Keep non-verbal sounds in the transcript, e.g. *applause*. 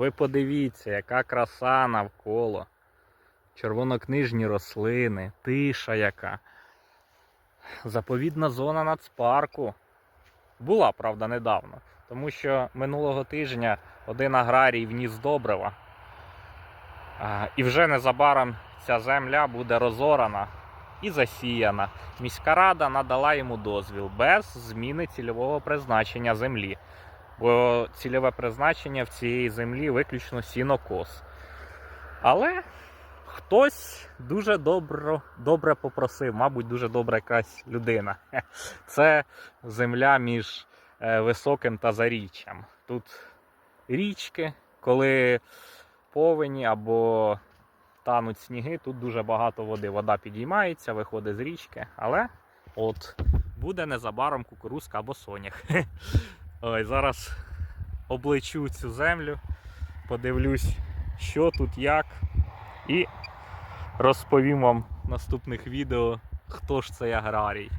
Ви подивіться, яка краса навколо. Червонокнижні рослини, тиша яка. Заповідна зона нацпарку. Була, правда, недавно. Тому що минулого тижня один аграрій вніс добрива. І вже незабаром ця земля буде розорана і засіяна. Міська рада надала йому дозвіл без зміни цільового призначення землі. Бо цільове призначення в цієї землі виключно сінокос. Але хтось дуже добро, добре попросив, мабуть, дуже добра якась людина. *laughs* Це земля між е, високим та заріччям. Тут річки, коли повені або тануть сніги, тут дуже багато води. Вода підіймається, виходить з річки, але от буде незабаром кукурузка або сонях. *laughs* Ой, зараз облечу цю землю, подивлюсь, що тут, як, і розповім вам в наступних відео, хто ж цей аграрій.